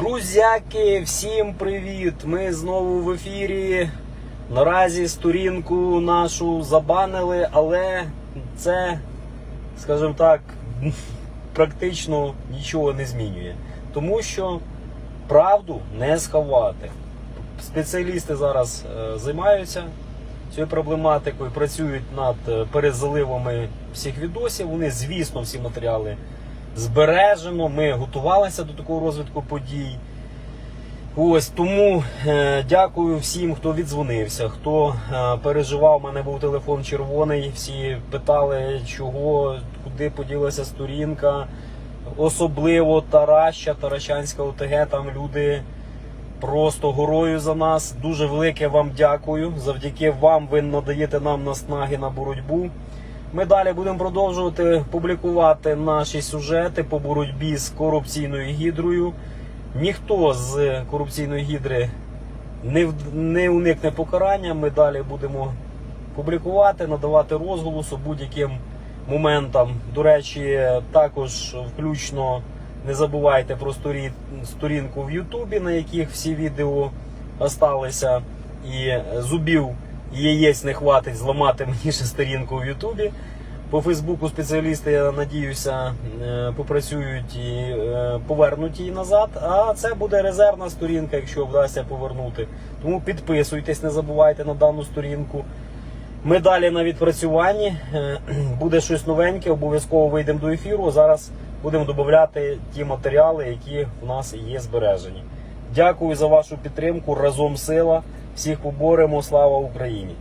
Друзяки, всім привіт! Ми знову в ефірі. Наразі сторінку нашу забанили, але це, скажімо так, практично нічого не змінює. Тому що правду не сховати. Спеціалісти зараз е, займаються цією проблематикою, працюють над е, перезаливами всіх відосів. Вони, звісно, всі матеріали збережемо. Ми готувалися до такого розвитку подій. Ось тому е, дякую всім, хто віддзвонився, хто е, переживав. У мене був телефон червоний. Всі питали, чого, куди поділася сторінка. Особливо Тараща, Таращанська ОТГ. Там люди просто горою за нас. Дуже велике вам дякую. Завдяки вам ви надаєте нам наснаги на боротьбу. Ми далі будемо продовжувати публікувати наші сюжети по боротьбі з корупційною гідрою. Ніхто з корупційної гідри не, не уникне покарання. Ми далі будемо публікувати, надавати розголосу будь-яким моментам. До речі, також включно не забувайте про сторі- сторінку в Ютубі, на яких всі відео осталися. І зубів яєць не хватить зламати мені ще сторінку в Ютубі. По Фейсбуку спеціалісти, я надіюся, е, попрацюють і е, повернуть її назад. А це буде резервна сторінка, якщо вдасться повернути. Тому підписуйтесь, не забувайте на дану сторінку. Ми далі на відпрацюванні. Е, Буде щось новеньке, обов'язково вийдемо до ефіру. Зараз будемо додати ті матеріали, які в нас є збережені. Дякую за вашу підтримку. Разом сила. Всіх поборемо. Слава Україні!